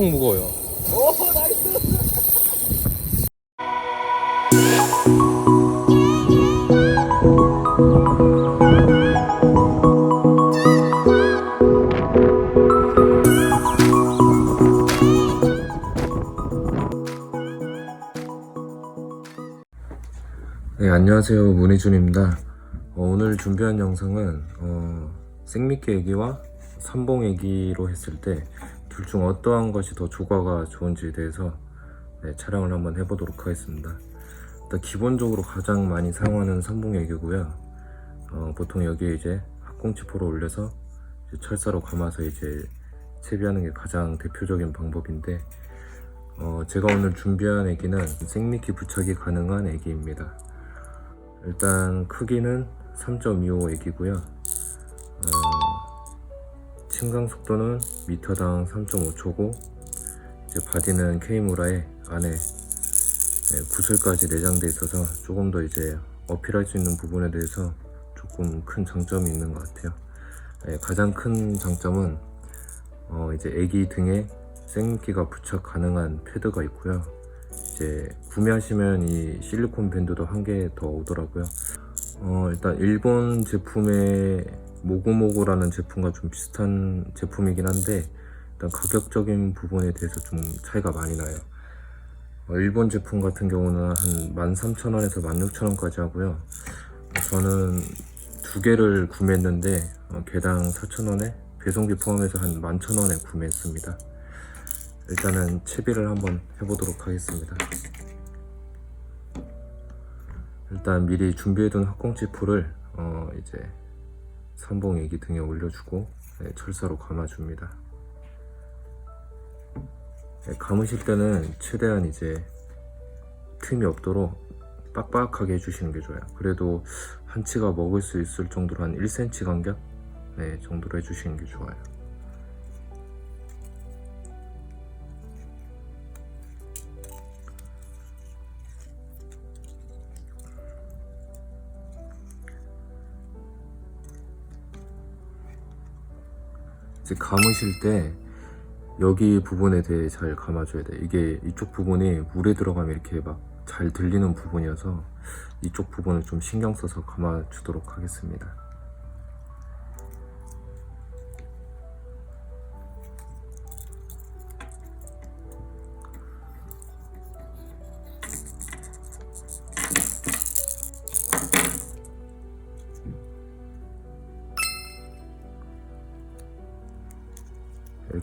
오 엄청 무거워요. 오 나이스 네 안녕하세요. 문희준입니다. 어, 오늘 준비한 영상은 어, 생미끼 애기와 삼봉 애기로 했을 때 둘 중 어떠한 것이 더 조과가 좋은지에 대해서 네, 촬영을 한번 해보도록 하겠습니다. 일단 기본적으로 가장 많이 사용하는 삼봉 애기고요. 어, 보통 여기에 이제 학꽁치포를 올려서 이제 철사로 감아서 이제 채비하는 게 가장 대표적인 방법인데 어, 제가 오늘 준비한 애기는 생미끼 부착이 가능한 애기입니다. 일단 크기는 3.25 애기고요. 어, 침강 속도는 미터당 3.5초고 이제 바디는 K무라에 안에 네, 구슬까지 내장돼 있어서 조금 더 이제 어필할 수 있는 부분에 대해서 조금 큰 장점이 있는 것 같아요. 네, 가장 큰 장점은 어, 이제 애기 등에 생기가 부착 가능한 패드가 있고요. 이제 구매하시면 이 실리콘 밴드도 한 개 더 오더라고요. 어, 일단 일본 제품의 모고모고라는 제품과 좀 비슷한 제품이긴 한데 일단 가격적인 부분에 대해서 좀 차이가 많이 나요. 어, 일본 제품 같은 경우는 한 13,000원에서 16,000원까지 하고요. 저는 두 개를 구매했는데 어, 개당 4,000원에 배송비 포함해서 한 11,000원에 구매했습니다. 일단은 채비를 한번 해보도록 하겠습니다. 일단 미리 준비해둔 학꽁치포를 어 이제 애기 등에 올려주고 네, 철사로 감아줍니다. 네, 감으실 때는 최대한 이제 틈이 없도록 빡빡하게 해주시는 게 좋아요. 그래도 한치가 먹을 수 있을 정도로 한 1cm 간격 네, 정도로 해주시는 게 좋아요. 이제 감으실 때 여기 부분에 대해 잘 감아줘야 돼. 이게 이쪽 부분이 물에 들어가면 이렇게 막 잘 들리는 부분이어서 이쪽 부분을 좀 신경 써서 감아주도록 하겠습니다.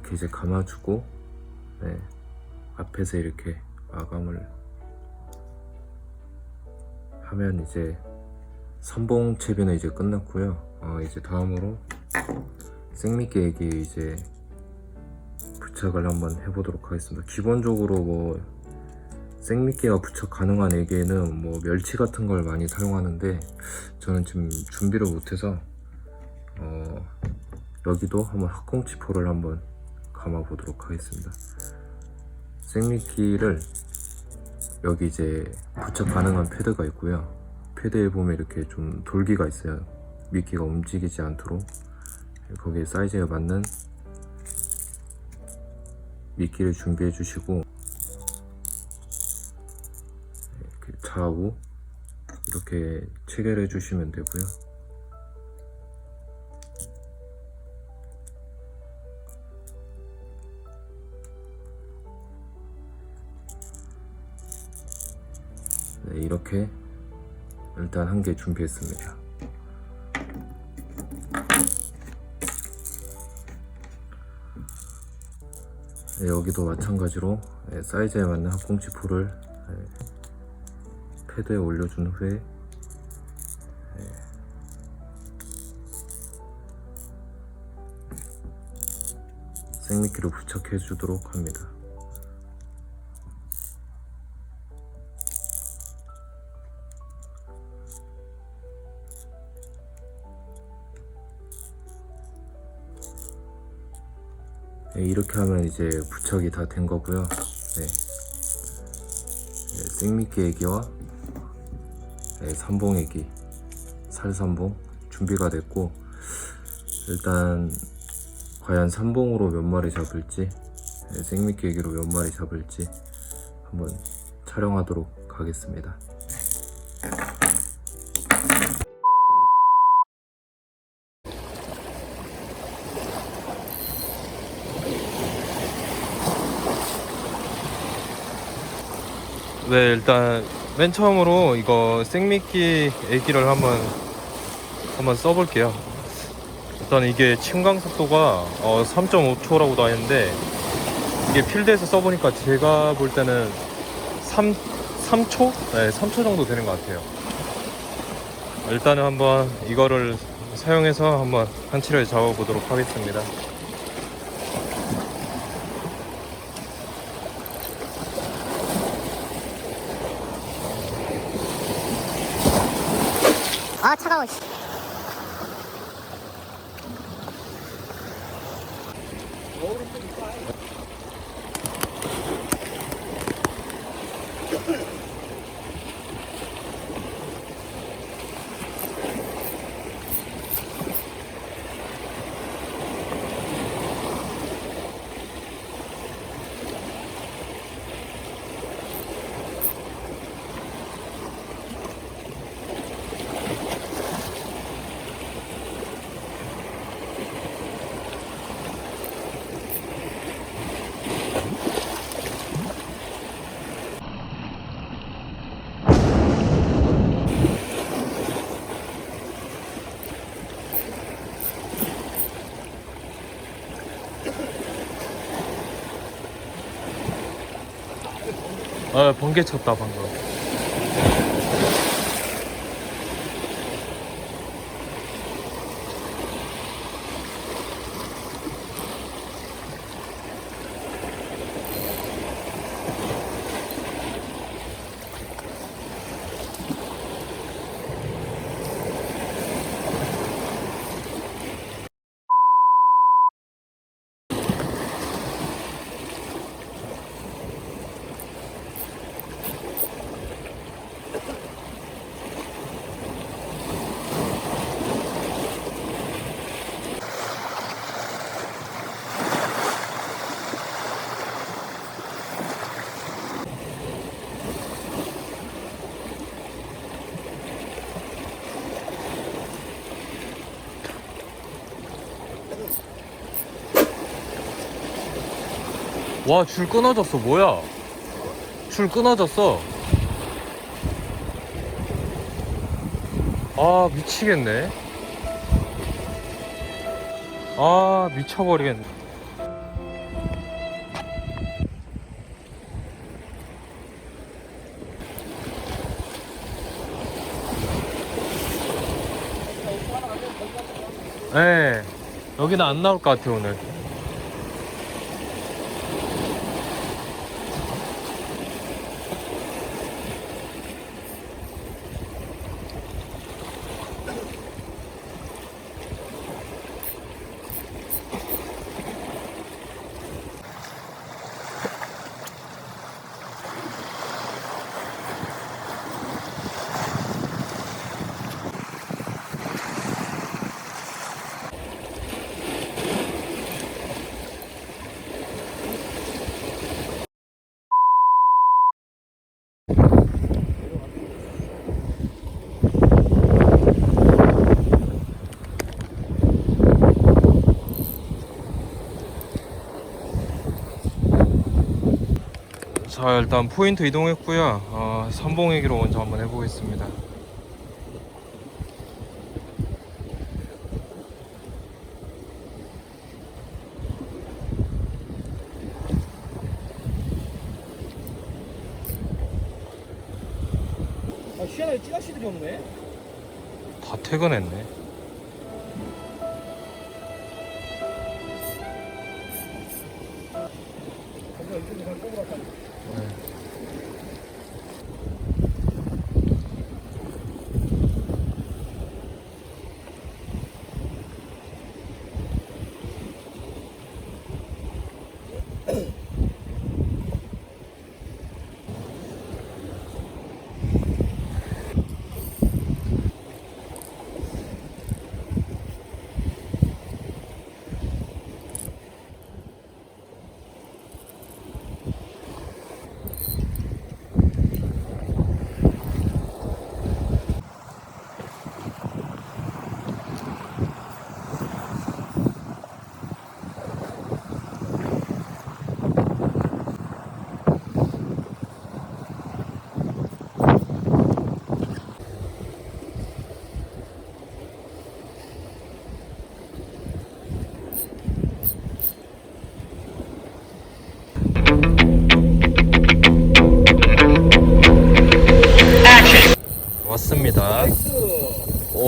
이렇게 이제 감아주고 네, 앞에서 이렇게 마감을 하면 이제 선봉 채비는 이제 끝났고요. 어, 이제 다음으로 생미끼 애기 이제 부착을 한번 해보도록 하겠습니다. 기본적으로 뭐 생미끼가 부착 가능한 애기에는 뭐 멸치 같은 걸 많이 사용하는데 저는 지금 준비를 못해서 어, 여기도 한번 학꽁치포를 한번 감아 보도록 하겠습니다. 생미끼를 여기 이제 부착 가능한 패드가 있고요. 패드에 보면 이렇게 좀 돌기가 있어요. 미끼가 움직이지 않도록 거기에 사이즈에 맞는 미끼를 준비해 주시고 이렇게 좌우 이렇게 체결해 주시면 되고요. 네, 이렇게 일단 한 개 준비했습니다. 네, 여기도 마찬가지로 네, 사이즈에 맞는 학꽁치포를 네, 패드에 올려준 후에 네, 생미끼로 부착해 주도록 합니다. 네, 이렇게 하면 이제 부착이 다 된 거고요. 네. 네, 생미끼 애기와 네, 삼봉 애기, 살삼봉 준비가 됐고 일단 과연 삼봉으로 몇 마리 잡을지 네, 생미끼기로 몇 마리 잡을지 한번 촬영하도록 하겠습니다. 네, 일단 맨 처음으로 이거 생미끼 애기를 한번 한번 써볼게요. 일단 이게 침강 속도가 어, 3.5초라고 도 하는데 이게 필드에서 써보니까 제가 볼 때는 3, 3초? 네, 3초 정도 되는 것 같아요. 일단은 한번 이거를 사용해서 한번 한치를 잡아보도록 하겠습니다. 아 차가워 씨. 아, 번개 쳤다, 방금. 와, 줄 끊어졌어. 뭐야? 줄 끊어졌어. 아, 미치겠네. 아, 미쳐버리겠네. 네, 여기는 안 나올 것 같아, 오늘. 자 일단 포인트 이동했고요. 어, 선봉회기로 먼저 한번 해보겠습니다. 아, 희한하게 찌낚시들이 없네. 다 퇴근했네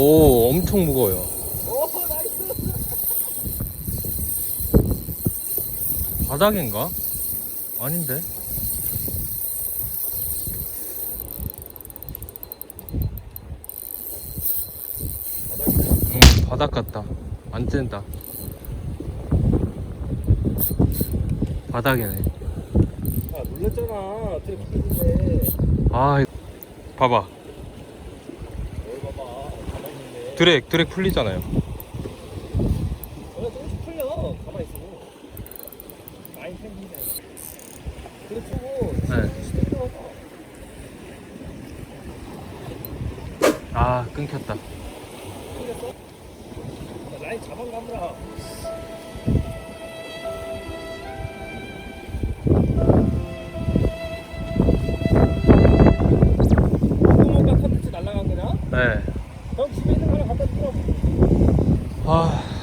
오 엄청 무거워요 오 나이스. 바닥인가? 아닌데 응 바닥 같다 안 뗀다 바닥이네 아 기쁜데. 아 봐봐 뭘 봐봐. 가만히 있네. 드랙 드랙 풀리잖아요 원래 조금씩 풀려. 가만히 있어. 많이. 그래 풀고. 네. 아 끊겼다 아.